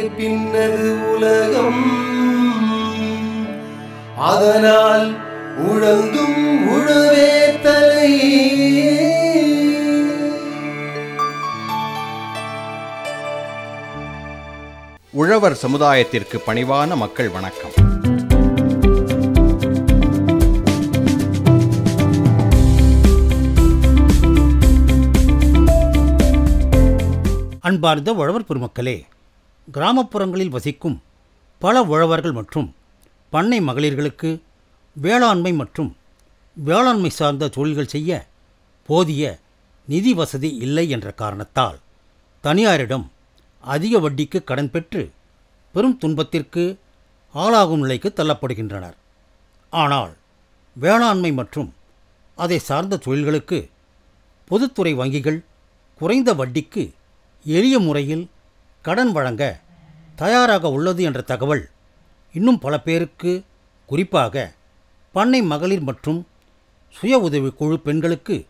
பின்னது உலகம். அதனால் உழந்தும் உழவே தலை. உழவர் சமுதாயத்திற்கு பணிவான மக்கள் வணக்கம். அன்பார்ந்த உழவர் பெருமக்களே கிராமப்புறங்களில் வசிக்கும் பல உழவர்கள் மற்றும் பண்ணை மகளிர்களுக்கு வேளாண்மை மற்றும் வேளாண்மை சார்ந்த தொழில்கள் செய்ய போதிய நிதி வசதி இல்லை என்ற காரணத்தால் தனியாரிடம் அதிக வட்டிக்கு கடன் பெற்று பெரும் துன்பத்திற்கு ஆளாகும் நிலைக்கு தள்ளப்படுகின்றனர். ஆனால் வேளாண்மை மற்றும் அதை சார்ந்த தொழில்களுக்கு பொதுத்துறை வங்கிகள் குறைந்த வட்டிக்கு எளிய முறையில் கடன் வழங்க தயாராக உள்ளது என்ற தகவல் இன்னும் பல பேருக்கு குறிப்பாக பண்ணை மகளிர் மற்றும் சுய உதவிக்குழு பெண்களுக்கு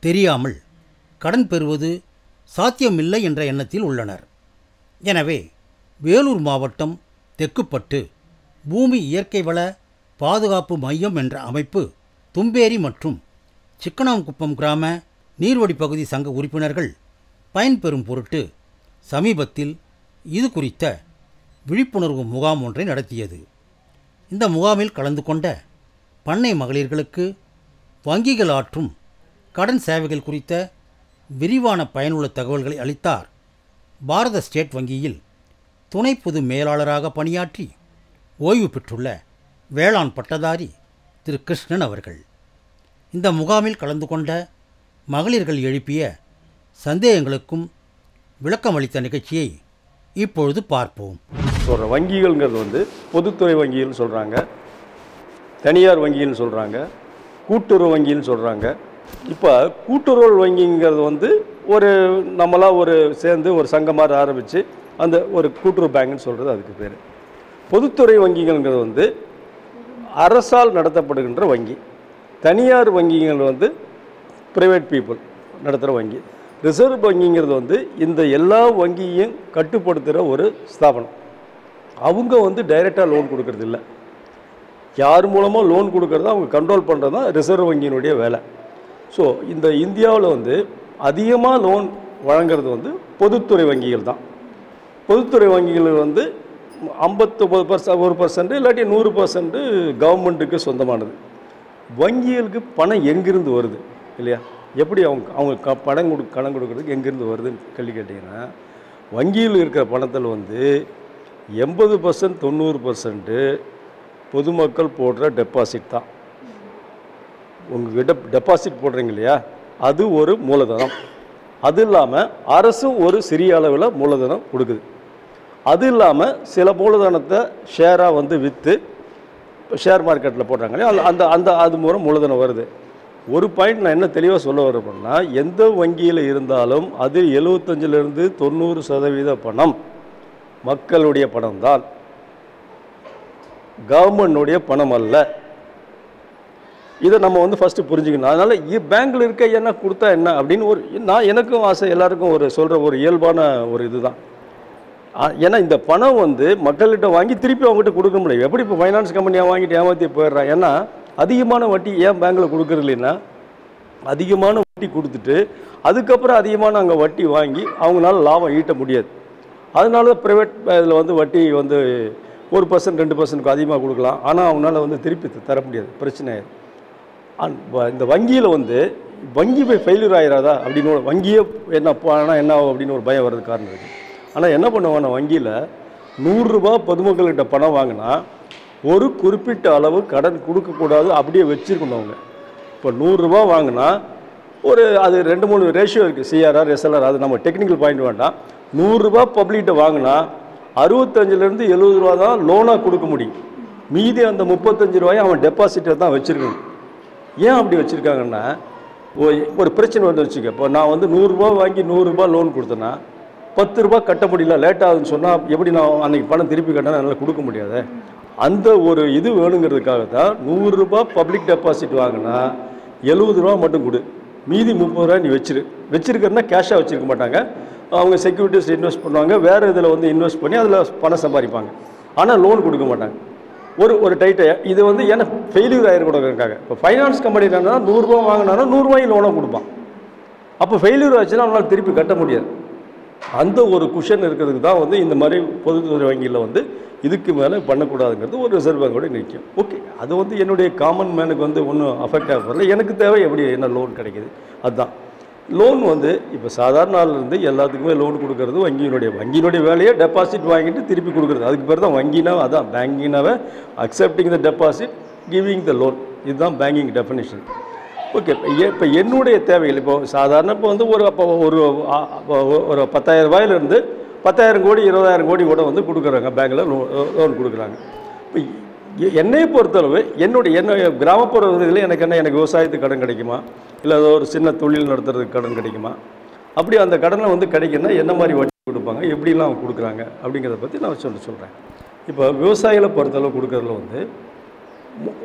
தெரியாமல் கடன் பெறுவது சாத்தியமில்லை என்ற எண்ணத்தில் உள்ளனர். எனவே வேலூர் மாவட்டம் தெக்குப்பட்டு பூமி இயற்கை வள பாதுகாப்பு மையம் என்ற அமைப்பு தும்பேரி மற்றும் சிக்கனாங்குப்பம் கிராம நீர்வடி பகுதி சங்க உறுப்பினர்கள் பயன்பெறும் பொருட்டு சமீபத்தில் இது குறித்த விழிப்புணர்வு முகாம் ஒன்றை நடத்தியது. இந்த முகாமில் கலந்து கொண்ட பண்ணை மகளிர்களுக்கு வங்கிகள் ஆற்றும் கடன் சேவைகள் குறித்த விரிவான பயனுள்ள தகவல்களை அளித்தார். பாரத ஸ்டேட் வங்கியில் துணை பொது மேலாளராக பணியாற்றி ஓய்வு பெற்றுள்ள வேளாண் பட்டதாரி திரு கிருஷ்ணன் அவர்கள். இந்த முகாமில் கலந்து கொண்ட மகளிர்கள் எழுப்பிய சந்தேகங்களுக்கும் விளக்கம் அளித்த நிகழ்ச்சியை இப்பொழுது பார்ப்போம். சொல்கிற வங்கிகள்ங்கிறது வந்து பொதுத்துறை வங்கிகள்னு சொல்கிறாங்க தனியார் வங்கின்னு சொல்கிறாங்க கூட்டுறவு வங்கின்னு சொல்கிறாங்க இப்போ கூட்டுறவு வங்கிங்கிறது வந்து ஒரு நம்மளாக ஒரு சேர்ந்து ஒரு சங்கம் மாதிரி ஆரம்பித்து அந்த ஒரு கூட்டுறவு பேங்க்னு சொல்கிறது அதுக்கு பேர். பொதுத்துறை வங்கிகள்ங்கிறது வந்து அரசால் நடத்தப்படுகின்ற வங்கி. தனியார் வங்கிகள் வந்து ப்ரைவேட் பீப்புள் நடத்துகிற வங்கி. ரிசர்வ் வங்கிங்கிறது வந்து இந்த எல்லா வங்கியையும் கட்டுப்படுத்துகிற ஒரு ஸ்தாபனம். அவங்க வந்து டைரெக்டாக லோன் கொடுக்கறது இல்லை. யார் மூலமாக லோன் கொடுக்கறத அவங்க கண்ட்ரோல் பண்ணுறது தான் ரிசர்வ் வங்கியினுடைய வேலை. ஸோ இந்த இந்தியாவில் வந்து அதிகமாக லோன் வழங்குறது வந்து பொதுத்துறை வங்கிகள் தான். பொதுத்துறை வங்கிகள் வந்து ஐம்பத்தொம்பது பர்சன்ட் ஒரு பர்சன்ட்டு இல்லாட்டி நூறு பர்சன்ட்டு கவர்மெண்ட்டுக்கு சொந்தமானது. வங்கிகளுக்கு பணம் எங்கிருந்து வருது இல்லையா? எப்படி அவங்க அவங்க க பணம் கொடு கடன் கொடுக்குறதுக்கு எங்கேருந்து வருதுன்னு கேள்வி கேட்டிங்கன்னா வங்கியில் இருக்கிற பணத்தில் வந்து எண்பது பர்சன்ட் தொண்ணூறு பர்சன்ட்டு பொதுமக்கள் போடுற டெபாசிட் தான். உங்ககிட்ட டெபாசிட் போடுறீங்க இல்லையா? அது ஒரு மூலதனம். அது இல்லாமல் அரசும் ஒரு சிறிய அளவில் மூலதனம் கொடுக்குது. அது இல்லாமல் சில மூலதனத்தை ஷேராக வந்து விற்று ஷேர் மார்க்கெட்டில் போடுறாங்க இல்லையா? அந்த- அந்த அந்த அது மூலம் மூலதனம் வருது. ஒரு பாயிண்ட் நான் என்ன தெளிவாக சொல்ல வரப்போனா எந்த வங்கியில் இருந்தாலும் அது எழுபத்தஞ்சிலிருந்து தொண்ணூறு சதவீத பணம் மக்களுடைய பணம் தான் கவர்மெண்டுடைய பணம் அல்ல. இதை நம்ம வந்து ஃபஸ்ட்டு புரிஞ்சுக்கணும். அதனால் பேங்க்கில் இருக்க என்ன கொடுத்தா என்ன அப்படின்னு ஒரு நான் எனக்கும் ஆசை எல்லாருக்கும் ஒரு சொல்கிற ஒரு இயல்பான ஒரு இதுதான். ஏன்னா இந்த பணம் வந்து மக்கள்கிட்ட வாங்கி திருப்பி அவங்ககிட்ட கொடுக்க முடியும் எப்படி இப்போ ஃபைனான்ஸ் கம்பெனியாக வாங்கிட்டு ஏமாற்றி போயிடுறான் ஏன்னா அதிகமான வட்டி ஏன் பேங்க்கில் கொடுக்குறதில்லைன்னா அதிகமான வட்டி கொடுத்துட்டு அதுக்கப்புறம் அதிகமான அங்கே வட்டி வாங்கி அவங்களால லாபம் ஈட்ட முடியாது. அதனால ப்ரைவேட் இதில் வந்து வட்டி வந்து ஒரு பர்சன்ட் ரெண்டு பர்சன்ட்க்கு அதிகமாக கொடுக்கலாம். ஆனால் அவங்களால வந்து திருப்பி தர முடியாது. பிரச்சனை அன்- வ- இந்த வங்கியில் வந்து வங்கி போய் ஃபெயிலியர் ஆயிடாதா அப்படின்னு வங்கியே என்ன ஆனால் என்ன ஆகும் அப்படின்னு ஒரு பயம் வர்றது காரணம் இருக்குது ஆனால் என்ன பண்ணுவாங்க வங்கியில் நூறுரூபா பொதுமக்கள்கிட்ட பணம் வாங்கினா ஒரு குறிப்பிட்ட அளவு கடன் கொடுக்கக்கூடாது அப்படியே வச்சுருக்கணும் அவங்க. இப்போ நூறுரூவா வாங்கினா ஒரு அது ரெண்டு மூணு ரேஷியோ இருக்குது சிஆர்ஆர் எஸ்எல்ஆர் அது நம்ம டெக்னிக்கல் பாயிண்ட் வேண்டாம். நூறுரூவா பப்ளிக்கிட்ட வாங்கினா அறுபத்தஞ்சிலேருந்து எழுபது ரூபா தான் லோனாக கொடுக்க முடியும். மீதி அந்த முப்பத்தஞ்சு ரூபாயை அவன் டெபாசிட்டை தான் வச்சுருக்கணும். ஏன் அப்படி வச்சுருக்காங்கன்னா ஒரு பிரச்சனை வந்து வச்சுக்க. இப்போ நான் வந்து நூறுரூவா வாங்கி நூறுரூபா லோன் கொடுத்தேன்னா பத்து ரூபா கட்ட முடியல லேட் ஆகுதுன்னு சொன்னால் எப்படி நான் அன்னைக்கு பணம் திருப்பி கட்டினா என்னால் கொடுக்க முடியாது? அந்த ஒரு இது வேணுங்கிறதுக்காக தான் நூறுரூபா பப்ளிக் டெபாசிட் வாங்கினா எழுபது ரூபா மட்டும் கொடு. மீதி முப்பது ரூபா நீ வச்சிரு. வச்சிருக்கிறனா கேஷாக வச்சுருக்க மாட்டாங்க. அவங்க செக்யூரிட்டிஸ் இன்வெஸ்ட் பண்ணுவாங்க. வேறு இதில் வந்து இன்வெஸ்ட் பண்ணி அதில் பணம் சம்பாதிப்பாங்க. ஆனால் லோன் கொடுக்க மாட்டாங்க. ஒரு ஒரு டைட்டை இது வந்து ஏன்னா ஃபெயிலியர் ஆகிருக்கூடாதுக்காக இப்போ ஃபைனான்ஸ் கம்பெனி என்னன்னா நூறுரூவா வாங்கினாலும் நூறுரூவாயும் லோனாக கொடுப்பான். அப்போ ஃபெயிலியர் ஆச்சுன்னா அவங்களால திருப்பி கட்ட முடியாது. அந்த ஒரு குஷன் இருக்கிறதுக்கு தான் வந்து இந்த மாதிரி பொதுத்துறை வங்கியில் வந்து இதுக்கு மேலே பண்ணக்கூடாதுங்கிறது ஒரு ரிசர்வ் பேங்கோட நிற்கும் ஓகே அது வந்து என்னுடைய காமன் மேனுக்கு வந்து ஒன்றும் அஃபெக்ட் ஆகல எனக்கு தேவை எப்படி என்ன லோன் கிடைக்குது. அதுதான். லோன் வந்து இப்போ சாதாரண எல்லாத்துக்குமே லோன் கொடுக்கறது வங்கியினுடைய வங்கியினுடைய வேலையை டெபாசிட் வாங்கிட்டு திருப்பி கொடுக்குறது. அதுக்கு பேர் தான் வங்கினா அதான். பேங்கிங்னாவே accepting the deposit giving the loan இதுதான் பேங்கிங் டெஃபினிஷன் ஓகே இப்போ என்னுடைய தேவைகள் இப்போ சாதாரண இப்போ வந்து ஒரு அப்போ ஒரு ஒரு பத்தாயிரம் ரூபாயிலிருந்து பத்தாயிரம் கோடி இருபதாயிரம் கோடி கூட வந்து கொடுக்குறாங்க பேங்க்கில் லோன் கொடுக்குறாங்க. இப்போ என்னையை பொறுத்தளவு என்னுடைய என்ன கிராமப்புற இதில் எனக்கு என்ன எனக்கு விவசாயத்துக்கு கடன் கிடைக்குமா? இல்லை ஏதோ ஒரு சின்ன தொழில் நடத்துறதுக்கு கடன் கிடைக்குமா? அப்படி அந்த கடனை வந்து கிடைக்குன்னா என்ன மாதிரி வட்டி கொடுப்பாங்க? எப்படிலாம் அவங்க கொடுக்குறாங்க? அப்படிங்கிறத பற்றி நான் சொல்ல சொல்கிறேன் இப்போ விவசாயிகளை பொறுத்தளவு கொடுக்குறதுல வந்து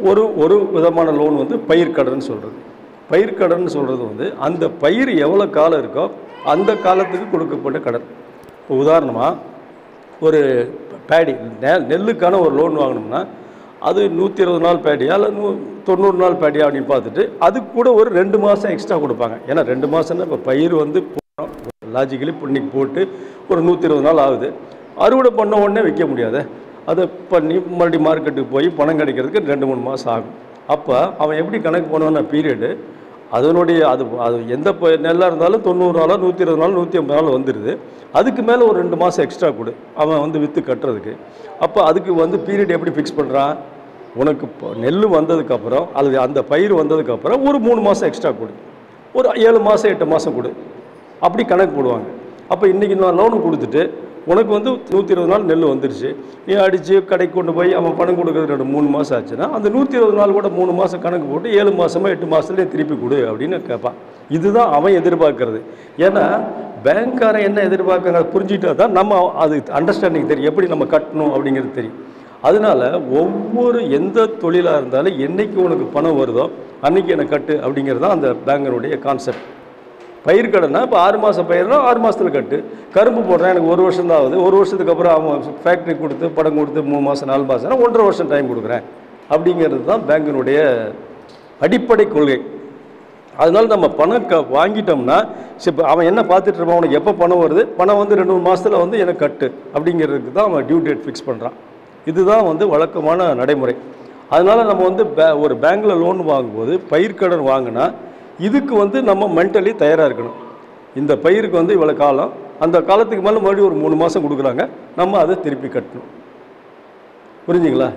ஒரு ஒரு விதமான லோன் வந்து பயிர் கடன் சொல்கிறது பயிர் கடன் சொல்கிறது வந்து அந்த பயிர் எவ்வளோ காலம் இருக்கோ அந்த காலத்துக்கு கொடுக்கப்பட்ட கடன். இப்போ உதாரணமாக ஒரு பேடி நெ- நெல்லுக்கான ஒரு லோன் வாங்கினோம்னா அது நூற்றி இருபது நாள் பேடியா இல்லை நூ தொண்ணூறு நாள் பேடியா அப்படின்னு பார்த்துட்டு அது கூட ஒரு ரெண்டு மாதம் எக்ஸ்ட்ரா கொடுப்பாங்க. ஏன்னா ரெண்டு மாதம்னா இப்போ பயிர் வந்து போகிறோம் லாஜிக்கலி இன்னைக்கு போட்டு ஒரு நூற்றி இருபது நாள் ஆகுது. அறுவடை பண்ண உடனே விற்க முடியாது. அதை பண்ணி மறுபடியும் மார்க்கெட்டுக்கு போய் பணம் கிடைக்கிறதுக்கு ரெண்டு மூணு மாதம் ஆகும். அப்போ அவன் எப்படி கணக்கு பண்ணுவான பீரியடு அதனுடைய அது அது எந்த ப- நெல்லாக இருந்தாலும் தொண்ணூறு நாளோ நூற்றி இருபது நாள் நூற்றி ஐம்பது நாள் வந்துடுது அதுக்கு மேலே ஒரு ரெண்டு மாதம் எக்ஸ்ட்ரா கொடு. அவன் வந்து விற்று கட்டுறதுக்கு. அப்போ அதுக்கு வந்து பீரியட் எப்படி ஃபிக்ஸ் பண்ணுறான் உனக்கு இப்போ நெல் வந்ததுக்கப்புறம் அல்லது அந்த பயிர் வந்ததுக்கப்புறம் ஒரு மூணு மாதம் எக்ஸ்ட்ரா கொடு. ஒரு ஏழு மாதம் எட்டு மாதம் கொடு. அப்படி கணக்கு போடுவாங்க. அப்போ இன்றைக்கி நான் லோனு கொடுத்துட்டு உனக்கு வந்து நூற்றி இருபது நாள் நெல் வந்துருச்சு. நீ அடித்து கடைக்கு கொண்டு போய் அவன் பணம் கொடுக்குறது ரெண்டு மூணு மாதம் ஆச்சுன்னா அந்த நூற்றி இருபது நாள் கூட மூணு மாதம் கணக்கு போட்டு ஏழு மாதமாக எட்டு மாதத்துலேயே திருப்பி கொடு அப்படின்னு கேட்பான் இதுதான் அவன் எதிர்பார்க்கறது. ஏன்னா பேங்க்காரன் என்ன எதிர்பார்க்குறத புரிஞ்சுக்கிட்டா தான் நம்ம அது அண்டர்ஸ்டாண்டிங் தெரியும். எப்படி நம்ம கட்டணும் அப்படிங்கிறது தெரியும். அதனால ஒவ்வொரு எந்த தொழிலாக இருந்தாலும் என்னைக்கு உனக்கு பணம் வருதோ அன்றைக்கி எனக்கு கட்டு அப்படிங்கிறது தான் அந்த பேங்கனுடைய கான்செப்ட் பயிர் கடனா இப்போ ஆறு மாதம் பயிர்னா ஆறு மாதத்துல கட்டு. கரும்பு போடுறேன் எனக்கு ஒரு வருஷம் தான் ஆகுது. ஒரு வருஷத்துக்கு அப்புறம் அவன் ஃபேக்ட்ரி கொடுத்து படம் கொடுத்து மூணு மாதம் நாலு மாதம்னா ஒன்றரை வருஷம் டைம் கொடுக்குறேன். அப்படிங்கிறது தான் பேங்கினுடைய அடிப்படை கொள்கை. அதனால நம்ம பணம் க வாங்கிட்டோம்னா சரி, இப்போ அவன் என்ன பார்த்துட்டு இருப்பான் அவனுக்கு எப்போ பணம் வருது? பணம் வந்து ரெண்டு மூணு மாதத்தில் வந்து எனக்கு கட்டு. அப்படிங்கிறதுக்கு தான் அவன் டியூ டேட் ஃபிக்ஸ் பண்ணுறான் இதுதான் வந்து வழக்கமான நடைமுறை. அதனால் நம்ம வந்து பே ஒரு பேங்க்கில் லோன் வாங்கும்போது பயிர்க்கடன் வாங்கினா இதுக்கு வந்து நம்ம மென்டலி தயாராக இருக்கணும். இந்த பயிருக்கு வந்து இவ்வளோ காலம் அந்த காலத்துக்கு மேலே மறுபடியும் ஒரு மூணு மாதம் கொடுக்குறாங்க. நம்ம அதை திருப்பி கட்டணும். புரிஞ்சுங்களா?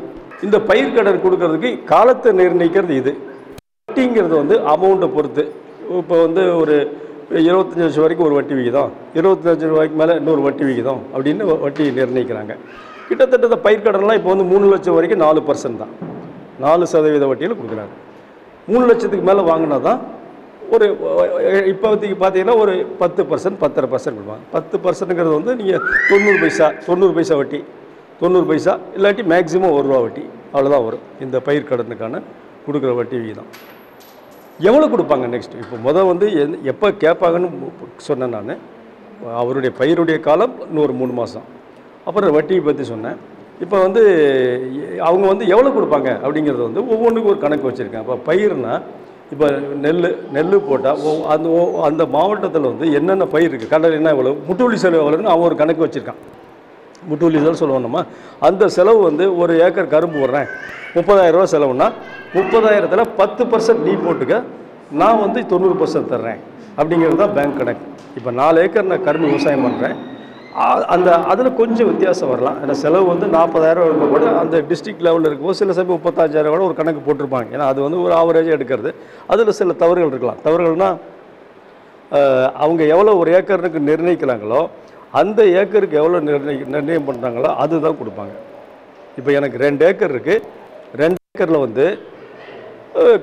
இந்த பயிர் கடன் கொடுக்கறதுக்கு காலத்தை நிர்ணயிக்கிறது இது. வட்டிங்கிறது வந்து அமௌண்ட்டை பொறுத்து. இப்போ வந்து ஒரு இருபத்தஞ்சி லட்சம் வரைக்கும் ஒரு வட்டி விகிதம். இருபத்தஞ்சி ரூபாய்க்கு மேலே இன்னொரு வட்டி விகிதம் அப்படின்னு வட்டி நிர்ணயிக்கிறாங்க. கிட்டத்தட்ட இந்த பயிர் கடன்லாம் இப்போ வந்து மூணு லட்சம் வரைக்கும் நாலு பர்சன்ட் தான். நாலு சதவீத வட்டியில் கொடுக்குறாங்க. மூணு லட்சத்துக்கு மேலே வாங்கினா தான் ஒரு இப்போதைக்கு பார்த்தீங்கன்னா ஒரு பத்து பர்சன்ட் பத்தரை பர்சன்ட் கொடுப்பாங்க. பத்து பர்சன்ட்டுங்கிறது வந்து நீங்கள் தொண்ணூறு பைசா தொண்ணூறு பைசா வட்டி. தொண்ணூறு பைசா இல்லாட்டி மேக்ஸிமம் ஒரு ரூபா வட்டி. அவ்வளோதான் வரும். இந்த பயிர் கடனுக்கான கொடுக்குற வட்டி விகிதம் எவ்வளோ கொடுப்பாங்க நெக்ஸ்ட் இப்போ முதல் வந்து எந் எப்போ கேட்பாங்கன்னு சொன்னேன் நான். அவருடைய பயிருடைய காலம் இன்னொரு மூணு மாதம் அப்புறம் வட்டியை பற்றி சொன்னேன். இப்போ வந்து அவங்க வந்து எவ்வளோ கொடுப்பாங்க அப்படிங்கிறது வந்து ஒவ்வொன்றுக்கும் ஒரு கணக்கு வச்சுருக்கேன். இப்போ பயிர்னால் இப்போ நெல் நெல் போட்டால் அந்த அந்த மாவட்டத்தில் வந்து என்னென்ன பயிர் இருக்குது கடல் என்ன எவ்வளோ முட்டுவலி செலவு எவ்வளோன்னு அவன் ஒரு கணக்கு வச்சுருக்கான். முட்டுவலி செலவு சொல்லுவோம் நம்ம. அந்த செலவு வந்து ஒரு ஏக்கர் கரும்பு போடுறேன். முப்பதாயிரம் ரூபா செலவுனா முப்பதாயிரத்தில் பத்து பர்சன்ட் நீ போட்டுக்க நான் வந்து தொண்ணூறு பர்சன்ட் தர்றேன். அப்படிங்கிறது தான் பேங்க் கணக்கு. இப்போ நாலு ஏக்கர் நான் கரும்பு விவசாயம் பண்ணுறேன் அந்த அதில் கொஞ்சம் வித்தியாசம் வரலாம். ஏன்னா செலவு வந்து நாற்பதாயிரம் இருக்கும் கூட அந்த டிஸ்ட்ரிக்ட் லெவலில் இருக்கும்போது சில சமயம் முப்பத்தஞ்சாயிரம் கூட ஒரு கணக்கு போட்டிருப்பாங்க. ஏன்னா அது வந்து ஒரு ஆவரேஜாக எடுக்கிறது. அதில் சில தவறுகள் இருக்கலாம். தவறுகள்னால் அவங்க எவ்வளோ ஒரு ஏக்கருக்கு நிர்ணயிக்கிறாங்களோ அந்த ஏக்கருக்கு எவ்வளோ நிர்ணய நிர்ணயம் பண்ணுறாங்களோ அதுதான் கொடுப்பாங்க. இப்போ எனக்கு ரெண்டு ஏக்கர் இருக்குது ரெண்டு ஏக்கரில் வந்து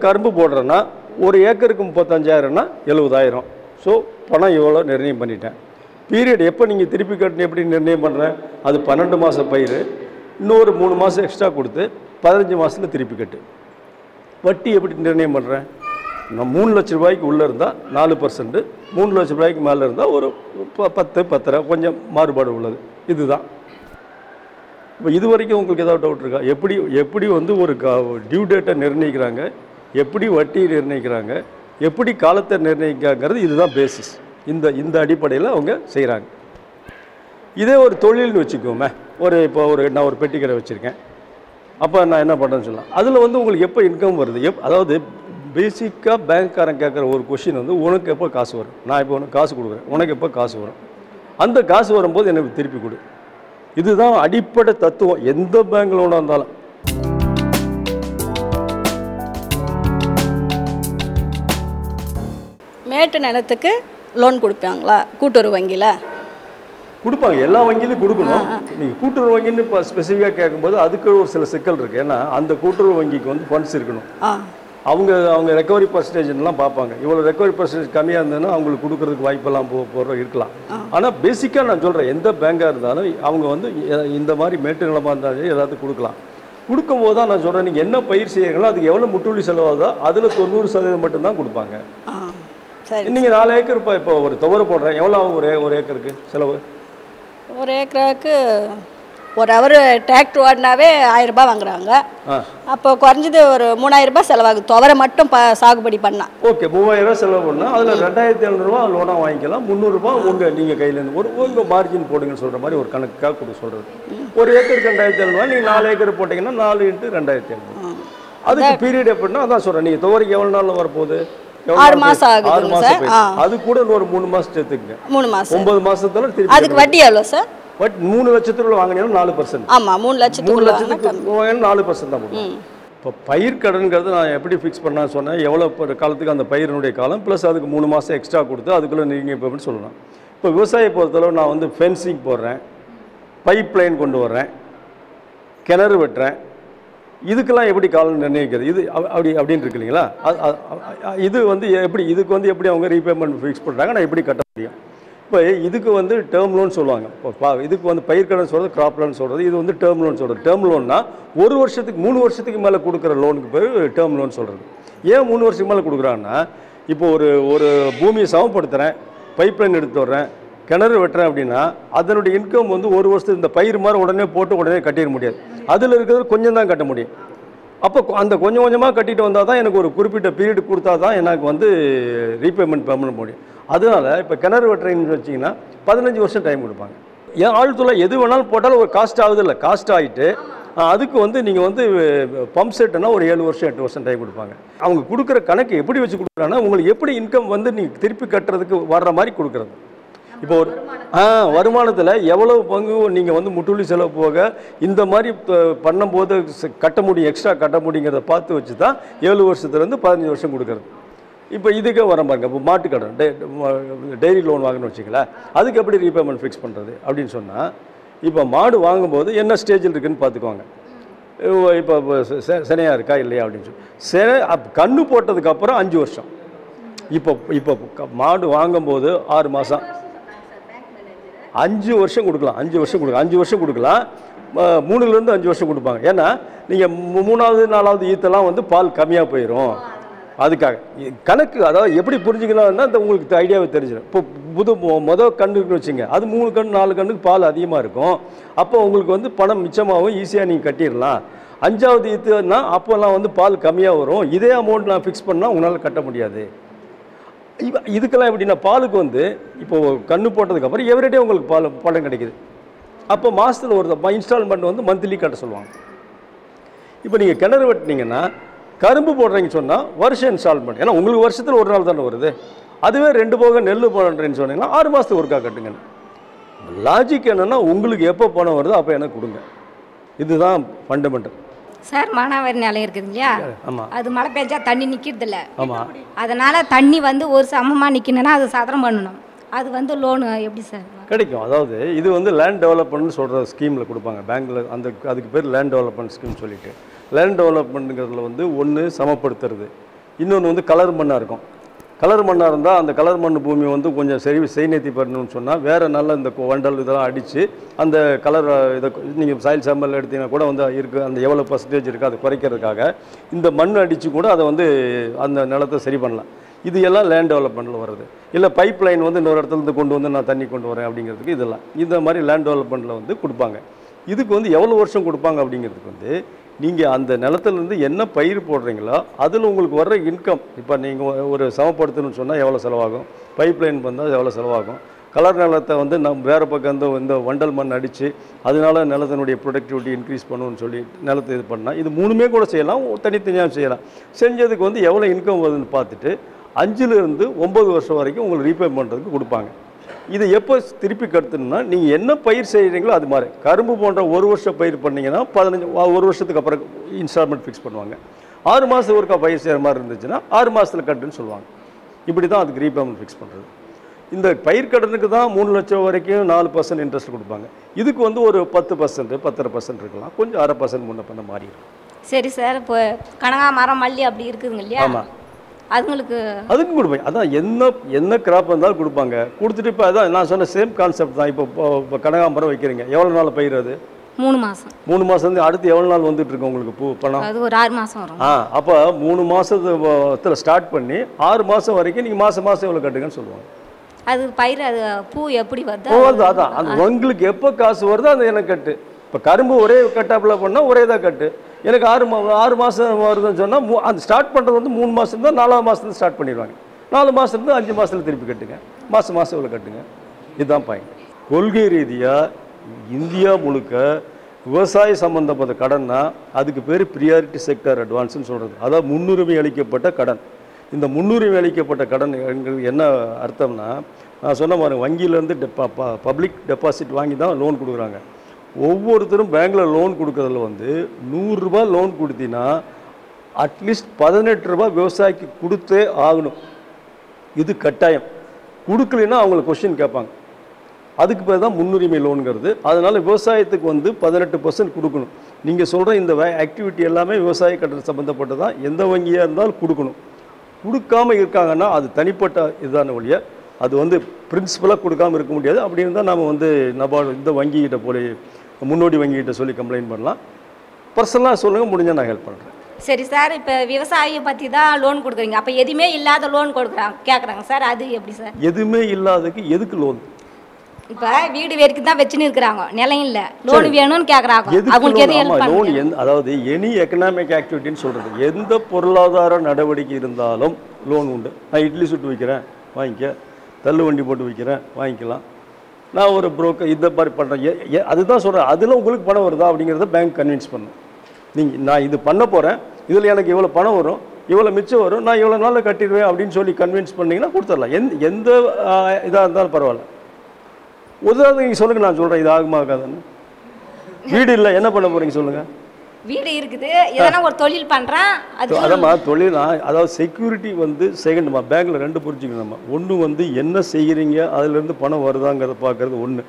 கரும்பு போடுறேன்னா ஒரு ஏக்கருக்கு முப்பத்தஞ்சாயிரம்னா எழுபதாயிரம். ஸோ பணம் இவ்வளோ நிர்ணயம் பண்ணிட்டேன். பீரியட் எப்போ நீங்கள் திருப்பி கட்டணும் எப்படி நிர்ணயம் பண்ணுறேன் அது பன்னெண்டு மாதம் பயிர். இன்னொரு மூணு மாதம் எக்ஸ்ட்ரா கொடுத்து பதினஞ்சு மாதத்தில் திருப்பி கட்டு. வட்டி எப்படி நிர்ணயம் பண்ணுறேன் நான் மூணு லட்ச ரூபாய்க்கு உள்ளே இருந்தால் நாலு பர்சன்ட்டு மூணு லட்ச ரூபாய்க்கு மேலே இருந்தால் ஒரு ப- பத்து பத்தரை கொஞ்சம் மாறுபாடு உள்ளது. இதுதான். இப்போ இது வரைக்கும் உங்களுக்கு ஏதாவது டவுட் இருக்கா? எப்படி எப்படி வந்து ஒரு டியூ டேட்டை நிர்ணயிக்கிறாங்க? எப்படி வட்டி நிர்ணயிக்கிறாங்க? எப்படி காலத்தை நிர்ணயிக்காங்கிறது இதுதான் பேசிஸ் இந்த இந்த அடிப்படையில் அவங்க செய்கிறாங்க இதே ஒரு தொழில்னு வச்சுக்கோமே. ஒரு இப்போ ஒரு நான் ஒரு பெட்டி கடை வச்சுருக்கேன். அப்போ நான் என்ன பண்ணுறேன்னு சொல்லலாம். அதில் வந்து உங்களுக்கு எப்போ இன்கம் வருது? எப் அதாவது பேசிக்காக பேங்க்காரன் கேட்குற ஒரு கொஷின் வந்து உனக்கு எப்போ காசு வரும்? நான் இப்போ உனக்கு காசு கொடுக்குறேன். உனக்கு எப்போ காசு வரும்? அந்த காசு வரும்போது எனக்கு திருப்பி கொடு. இதுதான் அடிப்படை தத்துவம். எந்த பேங்க் லோனாக இருந்தாலும். மேட்டு நிலத்துக்கு லோன் கொடுப்பாங்களா? கூட்டுறவு வங்கியில்? கொடுப்பாங்க. எல்லா வங்கியிலும் கொடுக்கணும். நீங்கள் கூட்டுறவு வங்கின்னு இப்போ ஸ்பெசிஃபிக்காக கேட்கும்போது அதுக்கு ஒரு சில சிக்கல் இருக்குது ஏன்னா அந்த கூட்டுறவு வங்கிக்கு வந்து ஃபண்ட்ஸ் இருக்கணும். அவங்க அவங்க ரெக்கவரி பர்சன்டேஜ்லாம் பார்ப்பாங்க. இவ்வளோ ரெக்கவரி பர்சன்டேஜ் கம்மியாக இருந்ததுன்னா அவங்களுக்கு கொடுக்கறதுக்கு வாய்ப்பெல்லாம் போ போகிற இருக்கலாம். ஆனால் பேசிக்காக நான் சொல்கிறேன் எந்த பேங்காக இருந்தாலும் அவங்க வந்து இந்த மாதிரி மேட்டு நிலமாக இருந்தாலும் ஏதாவது கொடுக்கலாம். கொடுக்கும்போது தான் நான் சொல்கிறேன் நீங்கள் என்ன பயிர் செய்யறீங்களோ அதுக்கு எவ்வளோ முட்டுவலி செலவாகுதோ அதில் தொண்ணூறு சதவீதம் மட்டும்தான் கொடுப்பாங்க. சரி நீங்கள் நாலு ஏக்கர் இப்போ இப்போ ஒரு துவரை போடுறேன். எவ்வளோ ஆகும் ஒரு ஒரு ஏக்கருக்கு செலவு? ஒரு ஏக்கராக்கு ஒரு ஹவர் டிராக்டர் ஓடினாவே ஆயிரம் ரூபாய் வாங்குறாங்க. அப்போ குறைஞ்சது ஒரு மூணாயிரம் ரூபாய் செலவாகுது. துவரை மட்டும் ப சாகுபடி பண்ணால் ஓகே மூவாயிரம் ரூபாய் செலவு பண்ணால் அதில் ரெண்டாயிரத்தி எழுநூறுவா லோனாக வாங்கிக்கலாம். முந்நூறுரூபா உங்கள் நீங்கள் கையிலேருந்து ஒரு உங்கள் மார்ஜின் போடுங்கன்னு சொல்கிற மாதிரி ஒரு கணக்காக கொடுக்க சொல்கிறது ஒரு ஏக்கருக்கு ரெண்டாயிரத்தி எழுநூறுவா நீங்கள் நாலு ஏக்கர் போட்டிங்கன்னா நாலு இன்ட்டு ரெண்டாயிரத்தி எழுநூறு அதுக்கு பீரியட் எப்படின்னா அதான் சொல்கிறேன் நீங்கள் துவரைக்கு எவ்வளோ நாள் வரப்போகுது? ஆறு மாசம் மாதம் சார். அது கூட ஒரு மூணு மாதம் சேர்த்துக்குங்க. மூணு மாதம் ஒன்பது திருப்பி அதுக்கு வட்டி எவ்வளோ சார்? பட் மூணு லட்சத்துக்குள்ள வாங்கினீங்கன்னா நாலு பர்சன்ட் ஆமாம் மூணு மூணு லட்சத்துக்குள்ள வாங்கினா லட்சத்துக்கு வாங்கினா நாலு பர்சன்ட் தான் போடும் இப்போ பயிர் கடன்கிறது நான் எப்படி ஃபிக்ஸ் பண்ண சொன்னேன். எவ்வளோ காலத்துக்கு அந்த பயிரினுடைய காலம் ப்ளஸ் அதுக்கு மூணு மாதம் எக்ஸ்ட்ரா கொடுத்து அதுக்குள்ளே நீங்கள் இப்போ எப்படி சொல்லலாம் இப்போ விவசாய பொறுத்தளவு நான் வந்து ஃபென்சிங் போடுறேன் பைப் லைன் கொண்டு வர்றேன் கிணறு வெட்டுறேன் இதுக்கெல்லாம் எப்படி காலம் நிர்ணயிக்கிறது? இது அப்படி அப்படின்னு இருக்கு இல்லைங்களா அது- இது வந்து எப்படி இதுக்கு வந்து எப்படி அவங்க ரீபேமெண்ட் ஃபிக்ஸ் பண்ணுறாங்க நான் எப்படி கட்ட முடியும்? இப்போ இதுக்கு வந்து டேர்ம் லோன் சொல்லுவாங்க. இப்போ பா- இதுக்கு வந்து பயிர்க்கடன் சொல்கிறது கிராப் லோன் சொல்கிறது இது வந்து டேர்ம் லோன் சொல்கிறது டேர்ம் லோன்னா ஒரு வருஷத்துக்கு மூணு வருஷத்துக்கு மேலே கொடுக்குற லோனுக்கு பேர் டேர்ம் லோன் சொல்கிறது ஏன் மூணு வருஷத்துக்கு மேலே கொடுக்குறாங்கன்னா இப்போ ஒரு ஒரு பூமியை சமப்படுத்துகிறேன் பைப் லைன் எடுத்து வர்றேன் கிணறு வெட்டுறேன் அப்படின்னா அதனுடைய இன்கம் வந்து ஒரு வருஷத்துக்கு இந்த பயிர் மாதிரி உடனே போட்டு உடனே கட்டிட முடியாது. அதில் இருக்கிறது கொஞ்சம் தான் கட்ட முடியும். அப்போ அந்த கொஞ்சம் கொஞ்சமாக கட்டிட்டு வந்தால் தான் எனக்கு ஒரு குறிப்பிட்ட பீரியட் கொடுத்தா தான் எனக்கு வந்து ரீபேமெண்ட் பண்ண முடியும். அதனால் இப்போ கிணறு வெட்டுறீங்கன்னு வச்சிங்கன்னா பதினஞ்சு வருஷம் டைம் கொடுப்பாங்க. ஏன் ஆழ்துளை எது வேணாலும் போட்டாலும் ஒரு காஸ்ட் ஆகுது இல்லை காஸ்ட் ஆகிட்டு அதுக்கு வந்து நீங்கள் வந்து பம்ப் செட்டுனா ஒரு ஏழு வருஷம் எட்டு வருஷம் டைம் கொடுப்பாங்க. அவங்க கொடுக்குற கணக்கு எப்படி வச்சு கொடுக்குறாங்கன்னா உங்களுக்கு எப்படி இன்கம் வந்து நீங்கள் திருப்பி கட்டுறதுக்கு வர்ற மாதிரி கொடுக்குறது. இப்போ ஒரு ஆ வருமானத்தில் எவ்வளவு பங்கு நீங்கள் வந்து முட்டுலி செலவு போக இந்த மாதிரி பண்ணும்போது கட்ட முடியும் எக்ஸ்ட்ரா கட்ட முடியுங்கிறத பார்த்து வச்சு தான் ஏழு வருஷத்துலேருந்து பதினஞ்சு வருஷம் கொடுக்குறது. இப்போ இதுக்கே வர பாருங்க இப்போ மாட்டுக்கடன் டெ டெய்ரி லோன் வாங்கணும்னு வச்சுங்களேன் அதுக்கு எப்படி ரீபேமெண்ட் ஃபிக்ஸ் பண்ணுறது அப்படின்னு சொன்னால் இப்போ மாடு வாங்கும்போது என்ன ஸ்டேஜில் இருக்குதுன்னு பார்த்துக்குவாங்க இப்போ சினையாக இருக்கா இல்லையா அப்படின்னு சொல்லி சினை கன்று கண்ணு போட்டதுக்கப்புறம் அஞ்சு வருஷம். இப்போ இப்போ மாடு வாங்கும்போது ஆறு மாதம் அஞ்சு வருஷம் கொடுக்கலாம் அஞ்சு வருஷம் கொடுக்கலாம் அஞ்சு வருஷம் கொடுக்கலாம். மூணுலேருந்து அஞ்சு வருஷம் கொடுப்பாங்க. ஏன்னா நீங்கள் மூணாவது நாலாவது ஈத்தெல்லாம் வந்து பால் கம்மியாக போயிடும் அதுக்காக. கணக்கு அதாவது எப்படி புரிஞ்சுக்கலாம்னா இந்த உங்களுக்கு ஐடியாவை தெரிஞ்சிடும். இப்போ புது மொ- மொதல் கண்ணுக்குன்னு வச்சுங்க அது மூணு கண் நாலு கண்ணுக்கு பால் அதிகமாக இருக்கும். அப்போ உங்களுக்கு வந்து பணம் மிச்சமாகவும் ஈஸியாக நீங்கள் கட்டிடலாம். அஞ்சாவது ஈத்துனா அப்போல்லாம் வந்து பால் கம்மியாக வரும். இதே அமௌண்ட் நான் ஃபிக்ஸ் பண்ணால் உங்களால் கட்ட முடியாது. இதுக்கெல்லாம் எப்படின்னா பாலுக்கு வந்து இப்போ கண்ணு போட்டதுக்கப்புறம் எவ்ரிடே உங்களுக்கு பால் பணம் கிடைக்குது. அப்போ மாதத்தில் ஒரு இன்ஸ்டால்மெண்ட் வந்து மந்த்லி கட்ட சொல்லுவாங்க. இப்போ நீங்கள் கிணறு வெட்டினீங்கன்னா கரும்பு போடுறீங்கன்னு சொன்னால் வருஷம் இன்ஸ்டால்மெண்ட் ஏன்னா உங்களுக்கு வருஷத்தில் ஒரு நாள் தானே வருது. அதுவே ரெண்டு போக நெல் போடுறேன்னு சொன்னீங்கன்னா ஆறு மாதத்துக்கு ஒருக்கா கட்டுங்க. லாஜிக் என்னென்னா உங்களுக்கு எப்போ பணம் வருதோ அப்போ எனக்கு கொடுங்க. இதுதான் ஃபண்டமெண்டல் சார் மானாவாரி நிலம் இருக்குது இல்லையா? ஆமாம் அது மழை பெஞ்சா தண்ணி நிற்கிறது இல்ல ஆமாம் அதனால தண்ணி வந்து ஒரு சமமாக நிற்கணும்னா அது சதுரம் பண்ணணும். அது வந்து லோனு எப்படி சார்? கிடைக்கும். அதாவது இது வந்து லேண்ட் டெவலப்மெண்ட்னு சொல்கிற ஸ்கீமில் கொடுப்பாங்க. பேங்க்கில் அந்த அதுக்கு பேர் லேண்ட் டெவலப்மெண்ட் ஸ்கீம் சொல்லிட்டு. லேண்ட் டெவலப்மெண்ட்டுங்கிறதுல வந்து ஒன்று சமப்படுத்துறது. இன்னொன்று வந்து கலர் மண்ணாக இருக்கும். கலர் மண்ணாக இருந்தால் அந்த கலர் மண் பூமி வந்து கொஞ்சம் சரி செய்நேத்தி பண்ணணும்னு சொன்னால் வேறு நல்ல இந்த கொ- வண்டல் இதெல்லாம் அடித்து அந்த கலர் இதை நீங்கள் சாயில் சாம்பல் எடுத்தீங்கன்னா கூட வந்து இருக்குது அந்த எவ்வளோ பர்சன்டேஜ் இருக்குது அதை குறைக்கிறதுக்காக இந்த மண் அடித்து கூட அதை வந்து அந்த நிலத்தை சரி பண்ணலாம். இது எல்லாம் லேண்ட் டெவலப்மெண்ட்டில் வருது. இல்லை பைப் லைன் வந்து இன்னொரு இடத்துல இருந்து கொண்டு வந்து நான் தண்ணி கொண்டு வரேன் அப்படிங்கிறதுக்கு இதெல்லாம். இந்த மாதிரி லேண்ட் டெவலப்மெண்ட்டில் வந்து கொடுப்பாங்க. இதுக்கு வந்து எவ்வளோ வருஷம் கொடுப்பாங்க அப்படிங்கிறதுக்கு வந்து நீங்கள் அந்த நிலத்துலேருந்து என்ன பயிர் போடுறீங்களோ அதில் உங்களுக்கு வர்ற இன்கம் இப்போ நீங்கள் ஒரு சமப்படுத்தணும்னு சொன்னால் எவ்வளோ செலவாகும்? பைப் லைன் வந்தால் எவ்வளோ செலவாகும்? கலர் நிலத்தை வந்து நம் வேறு பக்கம் இந்த இந்த வண்டல் மண் அடித்து அதனால நிலத்தினுடைய ப்ரொடக்டிவிட்டி இன்க்ரீஸ் பண்ணணும்னு சொல்லி நிலத்தை இது பண்ணால் இது மூணுமே கூட செய்யலாம் தனித்தனியாக செய்யலாம். செஞ்சதுக்கு வந்து எவ்வளோ இன்கம் வருதுன்னு பார்த்துட்டு அஞ்சுலேருந்து ஒம்பது வருஷம் வரைக்கும் உங்களுக்கு ரீபே பண்ணுறதுக்கு கொடுப்பாங்க. இதை எப்போ திருப்பி கட்டணும்னா நீங்கள் என்ன பயிர் செய்கிறீங்களோ அது மாதிரி. கரும்பு போன்ற ஒரு வருஷம் பயிர் பண்ணீங்கன்னா பதினஞ்சு ஒரு வருஷத்துக்கு அப்புறம் இன்ஸ்டால்மெண்ட் ஃபிக்ஸ் பண்ணுவாங்க. ஆறு மாதம் ஒருக்கா பயிர் செய்கிற மாதிரி இருந்துச்சுன்னா ஆறு மாதத்தில் கட்டுன்னு சொல்லுவாங்க. இப்படி தான் அதுக்கு ரீபேமெண்ட் ஃபிக்ஸ் பண்ணுறது இந்த பயிர் கடனுக்கு தான் மூணு லட்சம் வரைக்கும் நாலு பர்சன்ட் இன்ட்ரெஸ்ட் கொடுப்பாங்க. இதுக்கு வந்து ஒரு பத்து பர்சன்ட் பத்தரை பர்சன்ட் இருக்கலாம். கொஞ்சம் அரை பர்சன்ட் முன்ன பண்ண மாறி இருக்கும் சரி சார் இப்போ கனகாமரம் மல்லி அப்படி இருக்குதுங்க இல்லையா? ஆமாம் அதுங்களுக்கு அதுக்கும் கொடுப்பாங்க அதான் என்ன என்ன கிராப் இருந்தாலும் கொடுப்பாங்க. கொடுத்துட்டு இப்போ அதான் நான் சொன்ன சேம் கான்செப்ட் தான். இப்போ கனகாம்பரம் வைக்கிறீங்க. எவ்வளோ நாள் பயிர் அது மூணு மாதம் மூணு மாதம் வந்து அடுத்து எவ்வளோ நாள் வந்துட்டு இருக்கு உங்களுக்கு பூ பணம்? அது ஒரு ஆறு மாதம் வரும். ஆ அப்போ மூணு மாதத்துல ஸ்டார்ட் பண்ணி ஆறு மாதம் வரைக்கும் நீங்கள் மாதம் மாதம் எவ்வளோ கட்டுங்கன்னு சொல்லுவாங்க. அது பயிர் அது பூ எப்படி வருதோ அது அதான். அந்த உங்களுக்கு எப்போ காசு வருதோ அந்த எனக்கு கட்டு இப்போ கரும்பு ஒரே கட்டாப்பில் பண்ணால் ஒரே தான் கட்டு. எனக்கு ஆறு மா ஆறு மாதம் வருதுன்னு சொன்னால் அந்த ஸ்டார்ட் பண்ணுறது வந்து மூணு மாதம் தான் நாலாவது மாதத்துல ஸ்டார்ட் பண்ணிடுவாங்க. நாலு மாதம் அஞ்சு மாதத்துல திருப்பி கட்டுங்க. மாதம் மாதம் இவ்வளோ கட்டுங்க. இதுதான் பாயிண்ட் கொள்கை ரீதியாக இந்தியா முழுக்க விவசாய சம்மந்தப்பட்ட கடன்னா அதுக்கு பேர் ப்ரியாரிட்டி செக்டர் அட்வான்ஸ்னு சொல்கிறது அதாவது முன்னுரிமை அளிக்கப்பட்ட கடன். இந்த முன்னுரிமை அளிக்கப்பட்ட கடன் எங்களுக்கு என்ன அர்த்தம்னா நான் சொன்ன மாதிரி வங்கியிலேருந்து பப்ளிக் டெபாசிட் வாங்கி தான் லோன் கொடுக்குறாங்க. ஒவ்வொருத்தரும் பேங்க்கில் லோன் கொடுக்கறதுல வந்து நூறுரூபா லோன் கொடுத்தீங்கன்னா அட்லீஸ்ட் பதினெட்டு ரூபா விவசாயிக்கு கொடுத்தே ஆகணும். இது கட்டாயம். கொடுக்கலைன்னா அவங்களை கொஷின் கேட்பாங்க. அதுக்கு பேர் தான் முன்னுரிமை லோனுங்கிறது. அதனால் விவசாயத்துக்கு வந்து பதினெட்டு பர்சன்ட் கொடுக்கணும். நீங்கள் சொல்கிற இந்த ஆக்டிவிட்டி எல்லாமே விவசாய கட்டணம் சம்மந்தப்பட்டதான் எந்த வங்கியாக இருந்தாலும் கொடுக்கணும். கொடுக்காம இருக்காங்கன்னா அது தனிப்பட்ட இதுதான ஒழிய அது வந்து பிரின்சிபலாக கொடுக்காம இருக்க முடியாது. அப்படி இருந்தால் நம்ம வந்து நபார்டு இந்த வங்கிகிட்ட போய் முன்னோடி வங்கிகிட்ட சொல்லி கம்ப்ளைண்ட் பண்ணலாம். பர்சனலாக சொல்லுங்கள் முடிஞ்சால் நான் ஹெல்ப் பண்ணுறேன் சரி சார் இப்போ விவசாயியை பற்றி தான் லோன் கொடுக்குறீங்க. அப்போ எதுவுமே இல்லாத லோன் கொடுக்குறாங்க கேட்குறாங்க சார் அது எப்படி சார் எதுவுமே இல்லாததுக்கு எதுக்கு லோன் இப்போ வீடு வரைக்கும் தான் வச்சுன்னு இருக்கிறாங்க. நிலம் இல்லை. லோன் வேணும்னு கேட்குறாங்க அவங்களுக்கு loan பண்ணுங்க எந்த அதாவது எனி எக்கனாமிக் ஆக்டிவிட்டின்னு சொல்கிறது எந்த பொருளாதார நடவடிக்கை இருந்தாலும் லோன் உண்டு. நான் இட்லி சுட்டு விற்கிறேன் வாங்கிக்க. தள்ளு வண்டி போட்டு விற்கிறேன் வாங்கிக்கலாம். நான் ஒரு புரோக்கர் இந்த மாதிரி பண்ணுறேன் அதுதான் சொல்கிறேன் அதில் உங்களுக்கு பணம் வருதா அப்படிங்கிறத பேங்க் கன்வின்ஸ் பண்ணும். நீங்கள் நான் இது பண்ண போகிறேன் இதில் எனக்கு இவ்வளோ பணம் வரும். இவ்வளோ மிச்சம் வரும். நான் இவ்வளோ நாளில் கட்டிடுவேன் அப்படின்னு சொல்லி கன்வின்ஸ் பண்ணிங்கன்னா கொடுத்துடலாம். எந்த எந்த இதாக இருந்தாலும் பரவாயில்ல. உதாரணம் நீங்கள் சொல்லுங்கள் நான் சொல்கிறேன் இது ஆகுமா ஆகாதுன்னு. வீடு இல்லை என்ன பண்ண போகிறீங்க சொல்லுங்கள் வீடு இருக்குது. எதனா ஒரு தொழில் பண்ணுறேன் அது அதம்மா தொழில் அதாவது செக்யூரிட்டி வந்து செகண்ட்மா பேங்க்கில் ரெண்டு புரிஞ்சுக்கணும்மா. ஒன்று வந்து என்ன செய்கிறீங்க அதுலேருந்து பணம் வருதாங்கிறத பார்க்குறது ஒன்று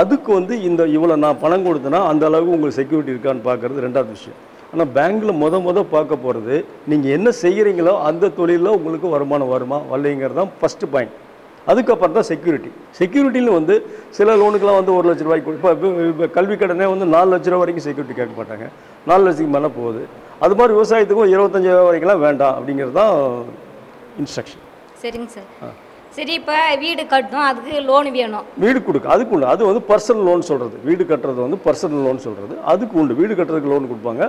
அதுக்கு வந்து இந்த இவ்வளோ நான் பணம் கொடுத்தேன்னா அந்த அளவுக்கு உங்களுக்கு செக்யூரிட்டி இருக்கான்னு பார்க்குறது ரெண்டாவது விஷயம். ஆனால் பேங்க்கில் முத முத பார்க்க போகிறது நீங்கள் என்ன செய்கிறீங்களோ அந்த தொழிலில் உங்களுக்கு வருமானம் வருமா வரலைங்கிறது தான் ஃபஸ்ட்டு பாயிண்ட் அதுக்கப்புறம் தான் செக்யூரிட்டி செக்யூரிட்டியில் வந்து சில லோனுக்கெல்லாம் வந்து ஒரு லட்ச ரூபாய்க்கு இப்போ இப்போ கல்வி கடனே வந்து நாலு லட்ச ரூபா வரைக்கும் செக்யூரிட்டி கேட்க மாட்டாங்க. நாலு லட்சத்துக்கு மேலே போகுது. அது மாதிரி விவசாயத்துக்கும் இருபத்தஞ்சாயிரம் வரைக்கும்லாம் வேண்டாம் அப்படிங்கிறது தான் இன்ஸ்ட்ரக்ஷன் சரிங்க சார். சரி இப்போ வீடு கட்டணும் அதுக்கு லோன் வேணும். வீடு கொடுக்க அதுக்கு உண்டு. அது வந்து பர்சனல் லோன் சொல்கிறது வீடு கட்டுறது வந்து பர்சனல் லோன் சொல்கிறது அதுக்கு உண்டு. வீடு கட்டுறதுக்கு லோன் கொடுப்பாங்க.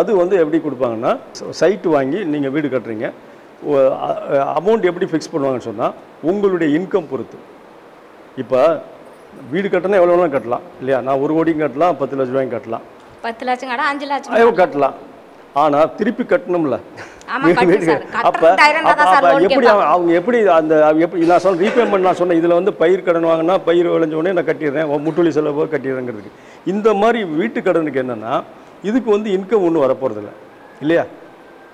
அது வந்து எப்படி கொடுப்பாங்கன்னா சைட்டு வாங்கி நீங்கள் வீடு கட்டுறீங்க. அமௌண்ட் எப்படி ஃபிக்ஸ் பண்ணுவாங்கன்னு சொன்னால் உங்களுடைய இன்கம் பொறுத்து. இப்போ வீடு கட்டினா எவ்வளோ வேணாலும் கட்டலாம் இல்லையா? நான் ஒரு கோடியும் கட்டலாம் பத்து லட்ச ரூபாயும் கட்டலாம். பத்து லட்சம் கடை அஞ்சு லட்சம் கட்டலாம். ஆனால் திருப்பி கட்டணும்ல. எப்படி. அவங்க- எப்படி அந்த எப்படி நான் சொல்ல ரீபேமெண்ட் நான் சொன்னேன் இதில் வந்து பயிர் கடன் வாங்கினா பயிர் விளைஞ்ச உடனே நான் கட்டிடுறேன். முட்டுலி செலவு கட்டிடுறேங்கிறதுக்கு. இந்த மாதிரி வீட்டு கடனுக்கு என்னன்னா இதுக்கு வந்து இன்கம் ஒன்றும் வரப்போகிறதில்ல இல்லையா?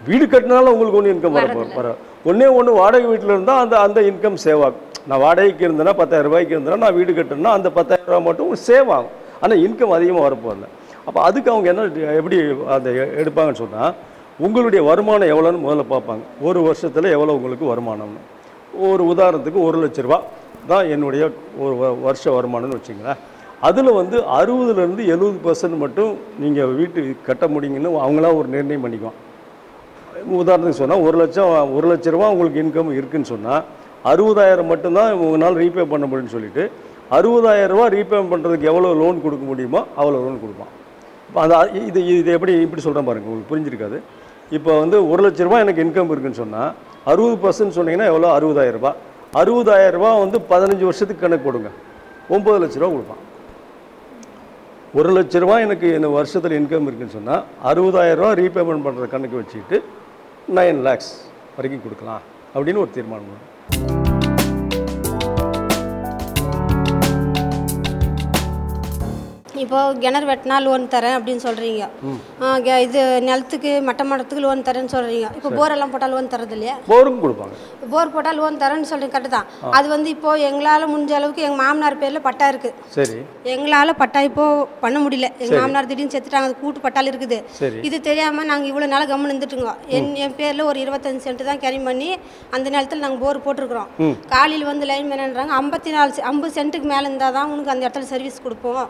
வீடு கட்டினாலும் உங்களுக்கு ஒன்றும் இன்கம் வரப்போ வர ஒன்றே ஒன்று வாடகை வீட்டில் இருந்தால் அந்த அந்த இன்கம் சேவ் ஆகும். நான் வாடகைக்கு இருந்தேன்னா பத்தாயிரம் ரூபாய்க்கு இருந்தேன்னா நான் வீடு கட்டணும்னா அந்த பத்தாயிரம் ரூபாய் மட்டும் சேவ் ஆகும். ஆனால் இன்கம் அதிகமாக வரப்போகல அப்போ அதுக்கு அவங்க என்ன எப்படி அதை எடுப்பாங்கன்னு சொன்னால் உங்களுடைய வருமானம் எவ்வளோன்னு முதல்ல பார்ப்பாங்க. ஒரு வருஷத்தில் எவ்வளோ உங்களுக்கு வருமானம்னு ஒரு உதாரணத்துக்கு ஒரு லட்ச ரூபா தான் என்னுடைய ஒரு வ- வருஷ வருமானம்னு வச்சுங்களேன். அதில் வந்து அறுபதுலேருந்து எழுபது பர்சன்ட் மட்டும் நீங்கள் வீட்டு கட்ட முடியுங்கன்னு அவங்களா ஒரு நிர்ணயம் பண்ணிக்குவான் உதாரணத்துக்கு சொன்னால் ஒரு லட்சம் ஒரு லட்ச ரூபா உங்களுக்கு இன்கம் இருக்குன்னு சொன்னால் அறுபதாயிரம் மட்டும்தான் உங்களால் ரீபே பண்ண முடியும்னு சொல்லிட்டு அறுபதாயிரம் ரூபா ரீபே பண்ணுறதுக்கு எவ்வளோ லோன் கொடுக்க முடியுமோ அவ்வளோ லோன் கொடுப்பான். அந்த இது இது எப்படி இப்படி சொல்கிறேன் பாருங்கள் உங்களுக்கு புரிஞ்சிருக்காது. இப்போ வந்து ஒரு லட்ச ரூபா எனக்கு இன்கம் இருக்குன்னு சொன்னால் அறுபது பர்சன்ட் சொன்னீங்கன்னா எவ்வளோ? அறுபதாயிரம் ரூபா அறுபதாயிரம் ரூபா வந்து பதினஞ்சு வருஷத்துக்கு கணக்கு போடுங்க. ஒம்பது லட்ச ரூபா கொடுப்பான். ஒரு லட்ச ரூபா எனக்கு இந்த வருஷத்தில் இன்கம் இருக்குன்னு சொன்னால் அறுபதாயிரம் ரூபா ரீபேமெண்ட் பண்ணுற கணக்கு வச்சுக்கிட்டு நைன் லேக்ஸ் வரைக்கும் கொடுக்கலாம் அப்படின்னு ஒரு தீர்மானம் பண்ணுவோம் இப்போ கிணறு வெட்டினா லோன் தரேன் அப்படின்னு சொல்கிறீங்க இது நிலத்துக்கு மட்ட மட்டத்துக்கு லோன் தரேன்னு சொல்கிறீங்க இப்போ போர் எல்லாம் போட்டால் லோன் தரது இல்லையா? போருக்கும் கொடுப்பாங்க. போர் போட்டால் லோன் தரேன்னு சொல்கிறீங்க கரெக்டு தான். அது வந்து இப்போ எங்களால் முடிஞ்ச அளவுக்கு எங்கள் மாமனார் பேரில் பட்டா இருக்குது சரி. எங்களால் பட்டா இப்போ பண்ண முடியல. எங்கள் மாமனார் திடீர்னு செத்துட்டாங்க அது கூட்டு பட்டால் இருக்குது. இது தெரியாமல் நாங்கள் இவ்வளோ நாள் கம்முன்னு இருந்துட்டுங்க. என் என் பேரில் ஒரு இருபத்தஞ்சு சென்ட் தான் கேரி பண்ணி அந்த நேரத்தில் நாங்கள் போர் போட்டிருக்கிறோம். காலையில் வந்து லைன் மேனன்றாங்க ஐம்பத்தி நாலு ஐம்பது சென்ட்டுக்கு மேலே இருந்தால் தான் உனக்கு அந்த இடத்துல சர்வீஸ் கொடுப்போம்.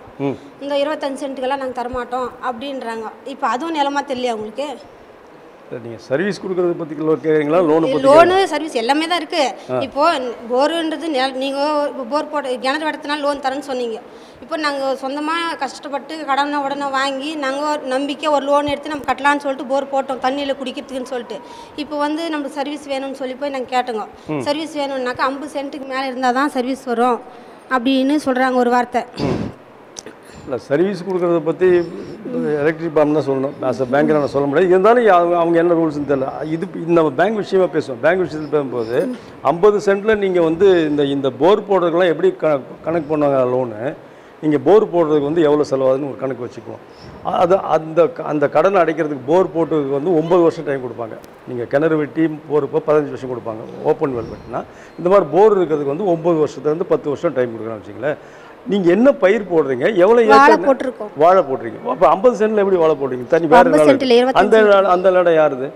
இந்த இருபத்தஞ்சு சென்ட்டுக்கெல்லாம் நாங்கள் தரமாட்டோம் அப்படின்றாங்க. இப்போ அதுவும் நிலமா தெரியல உங்களுக்கு? நீங்கள் சர்வீஸ் கொடுக்கறத பற்றி கேட்குறீங்களா லோனை லோனு சர்வீஸ் எல்லாமே தான் இருக்கு. இப்போ போருன்றது நெல் நீங்கள் போர் போட கிணறு வெட்டத்தினால லோன் தரேன்னு சொன்னீங்க. இப்போ நாங்கள் சொந்தமாக கஷ்டப்பட்டு கடனை உடனே வாங்கி நாங்கள் நம்பிக்கை ஒரு லோன் எடுத்து நம்ம கட்டலாம்னு சொல்லிட்டு போர் போட்டோம் தண்ணியில் குடிக்கிறதுக்குன்னு சொல்லிட்டு. இப்போ வந்து நமக்கு சர்வீஸ் வேணும்னு சொல்லி போய் நாங்கள் கேட்டோங்க. சர்வீஸ் வேணும்னாக்கா ஐம்பது சென்ட்டுக்கு மேலே இருந்தால் தான் சர்வீஸ் வரும் அப்படின்னு சொல்கிறாங்க ஒரு வார்த்தை. இல்லை சர்வீஸ் கொடுக்குறத பற்றி எலக்ட்ரிக் பாம் தான் சொல்லணும். ஆஸ் அ பேங்க்கில் நான் சொல்ல முடியாது. இருந்தாலும் அவங்க அவங்க என்ன ரூல்ஸ்னு தெரியல. இது நம்ம பேங்க் விஷயமா பேசுவோம். பேங்க் விஷயத்தில் பேசும்போது ஐம்பது சென்ட்டில் நீங்கள் வந்து இந்த இந்த போர் போடுறதுக்கெல்லாம் எப்படி க கணக்கு பண்ணுவாங்க லோனு நீங்கள் போர் போடுறதுக்கு வந்து எவ்வளோ செலவாகுதுன்னு ஒரு கணக்கு வச்சுக்குவோம். அது அந்த அந்த கடனை அடைக்கிறதுக்கு போர் போட்டுக்கு வந்து ஒம்பது வருஷம் டைம் கொடுப்பாங்க. நீங்கள் கிணறு வெட்டி போர் இப்போ பதினஞ்சு வருஷம் கொடுப்பாங்க. ஓப்பன் வெல் வெட்டினா. இந்த மாதிரி போர் இருக்கிறதுக்கு வந்து ஒம்பது வருஷத்துலேருந்து பத்து வருஷம் டைம் கொடுக்குறான்னு வச்சுங்களேன் நீங்கள் என்ன பயிர் போடுறீங்க? எவ்வளோ வாழை போட்டிருக்கோம். வாழை போடுறீங்க அப்போ ஐம்பது சென்ட்ல எப்படி வாழை போடுறீங்க தனி வேற 50 நிலம் சென்ட்ல இருக்கு. அந்த நிலம் அந்த இடம் யாருது?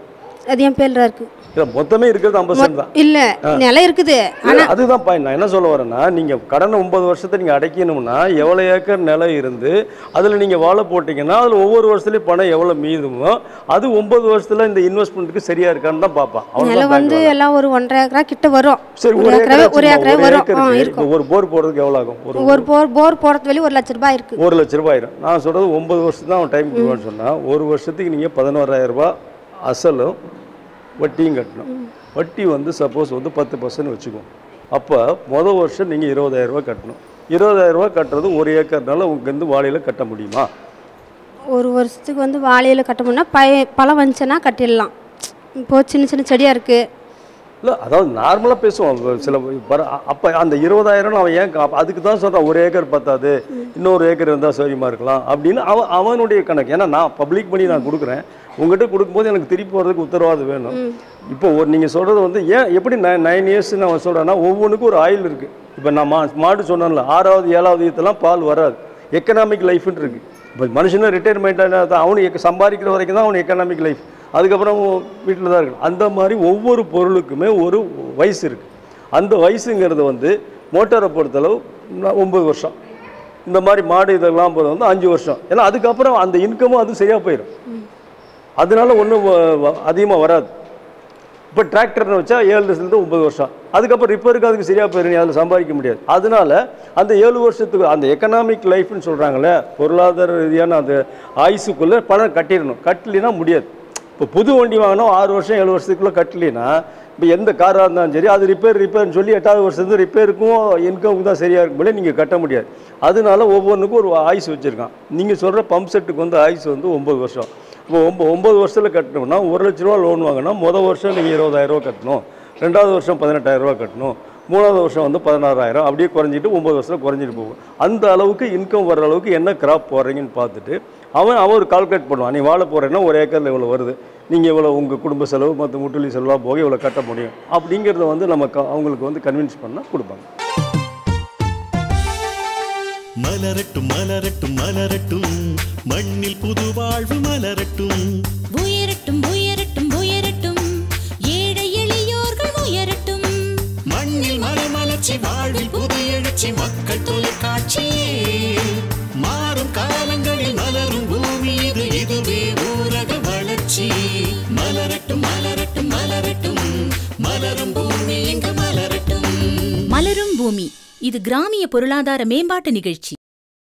அது என் பேரில் இருக்குது இல்லை மொத்தமே இருக்கிறது ஐம்பது சென்ட் தான். இல்லை நிலம் இருக்குது. இல்ல, அதுதான் பாயிண்ட் நான் என்ன சொல்ல வரேன்னா நீங்கள் கடனை ஒன்பது வருஷத்தை நீங்கள் அடைக்கணும்னா எவ்வளோ ஏக்கர் நிலம் இருந்து அதில் நீங்கள் வாழை போட்டிங்கன்னா அதில் ஒவ்வொரு வருஷத்துலேயும் பணம் எவ்வளோ மீதுமோ அது ஒன்பது வருஷத்துல இந்த இன்வெஸ்ட்மெண்ட்டுக்கு சரியா இருக்கான்னு தான் பார்ப்பான். நிலம் வந்து எல்லாம் ஒரு ஒன்றரை ஏக்கரா கிட்ட வரும். சரி ஒரு ஏக்கர் ஒரு ஏக்கரே வரும். ஒரு போர் போடுறதுக்கு எவ்வளோ ஆகும்? ஒரு ஒரு போர் போர் போகிறது வெளியே ஒரு லட்ச ரூபாய் இருக்கு. ஒரு லட்ச ரூபாய் ஆயிரும். நான் சொல்கிறது ஒன்பது வருஷம் தான் டைம் சொன்னால் ஒரு வருஷத்துக்கு நீங்கள் பதினோராயிரம் ரூபாய் அசலும் வட்டியும் கட்டணும். வட்டி வந்து சப்போஸ் வந்து பத்து பர்சன்ட் வச்சுக்குவோம் அப்போ மொதல் வருஷம் நீங்கள் இருபதாயிரம் ரூபாய் கட்டணும். இருபதாயிரம் ரூபாய் கட்டுறது ஒரு ஏக்கர்னால உங்கேருந்து வாழையில் கட்ட முடியுமா? ஒரு வருஷத்துக்கு வந்து வாழையில கட்டணும்னா பய பழம் வந்துச்சுன்னா கட்டிடலாம். இப்போ சின்ன சின்ன செடியாக இருக்குது இல்லை அதாவது நார்மலாக பேசுவோம். சில பர அப்போ அந்த இருபதாயிரம் அவன் ஏன் கா- அதுக்கு தான் சொல்கிறான் ஒரு ஏக்கர் பத்தாது இன்னொரு ஏக்கர் இருந்தால் சௌரியமாக இருக்கலாம் அப்படின்னு அவன் அவனுடைய கணக்கு. ஏன்னா நான் பப்ளிக் பண்ணி நான் கொடுக்குறேன். உங்ககிட்ட கொடுக்கும்போது எனக்கு திருப்பி போகிறதுக்கு உத்தரவாதம் வேணும். இப்போ ஒரு நீங்கள் சொல்கிறது வந்து ஏன் எப்படி நைன் நைன் இயர்ஸ் நான் சொல்கிறேன்னா ஒவ்வொன்றுக்கும் ஒரு ஆயில் இருக்குது இப்போ நான் மா மாடு சொன்னேன்ல ஆறாவது ஏழாவது இதெல்லாம் பால் வராது. எக்கனாமிக் லைஃப்னு இருக்கு. இப்போ மனுஷனும் ரிட்டையர்மெண்ட் அவனுக்கு சம்பாதிக்கிற வரைக்கும் தான் அவனுக்கு எக்கனாமிக் லைஃப் அதுக்கப்புறம் வீட்டில் தான் இருக்கணும் அந்த மாதிரி ஒவ்வொரு பொருளுக்குமே ஒரு வயசு இருக்குது அந்த வயசுங்கிறது வந்து மோட்டாரை பொறுத்தளவு ந- ஒன்பது வருஷம். இந்த மாதிரி மாடு இதெல்லாம் போது வந்து அஞ்சு வருஷம். ஏன்னா அதுக்கப்புறம் அந்த இன்கமும் அது சரியாக போயிடும் அதனால ஒன்றும் அதிகமாக வராது. இப்போ டிராக்டர்னு வச்சா ஏழு வருஷத்துலேருந்து ஒன்பது வருஷம். அதுக்கப்புறம் ரிப்பேருக்கு அதுக்கு சரியாக போயிடும் அதில் சம்பாதிக்க முடியாது. அதனால அந்த ஏழு வருஷத்துக்கு அந்த எக்கனாமிக் லைஃப்னு சொல்கிறாங்களே பொருளாதார ரீதியான அந்த ஆயுசுக்குள்ளே பணம் கட்டிடணும். கட்டலினா முடியாது. இப்போ புது வண்டி வாங்கினோம் ஆறு வருஷம் ஏழு வருஷத்துக்குள்ளே கட்டலினா இப்போ எந்த காராக இருந்தாலும் சரி அது ரிப்பேர் ரிப்பேர்னு சொல்லி எட்டாவது வருஷத்துக்கு ரிப்பேருக்கும் இன்கமுக்கு தான் சரியாக இருக்கும் போல நீங்கள் கட்ட முடியாது. அதனால ஒவ்வொன்றுக்கும் ஒரு ஆயுசு வச்சுருக்கான். நீங்கள் சொல்கிற பம்ப் செட்டுக்கு வந்து ஆயுசு வந்து ஒம்பது வருஷம். இப்போ ஒம்ப ஒம்பது வருஷத்தில் கட்டணும்னா ஒரு லட்ச ரூபா லோன் வாங்கினா மொதல் வருஷம் நீங்கள் இருபதாயிரம் ரூபா கட்டணும். ரெண்டாவது வருஷம் பதினெட்டாயிரம் ரூபா கட்டணும். மூணாவது வருஷம் வந்து பதினாறாயிரம். அப்படியே குறைஞ்சிட்டு ஒம்பது வருஷம் குறைஞ்சிட்டு போகும். அந்த அளவுக்கு இன்கம் வர அளவுக்கு என்ன கிராப் போடுறீங்கன்னு பார்த்துட்டு அவன் அவன் ஒரு கால்குலேட் பண்ணுவான். நீ வாழ போகிறேன்னா ஒரு ஏக்கரில் இவ்வளோ வருது. நீங்கள் இவ்வளோ உங்கள் குடும்ப செலவு மற்ற முட்டுலி செலவாக போக இவ்வளோ கட்ட முடியும். அப்படிங்கிறத வந்து நம்ம க- அவங்களுக்கு வந்து கன்வின்ஸ் பண்ணால் கொடுப்பாங்க. மலரட்டும் மலரட்டும் மலரட்டும். மண்ணில் புது வாழ்வு மலரட்டும். உயரட்டும் உயரட்டும் உயரட்டும். ஏழை எளியோர்கள் உயரட்டும். மண் ஆட்சி வாழ்வில் புது எழுச்சி மக்கள் தொலைக்காட்சி மாறும் காலங்களில் மலரும் பூமி இது இதுவே ஊரக வளர்ச்சி. மலரட்டும் மலரட்டும் மலரட்டும். மலரும் பூமி இங்கு மலரட்டும். மலரும் பூமி இது கிராமிய பொருளாதார மேம்பாட்டு நிகழ்ச்சி.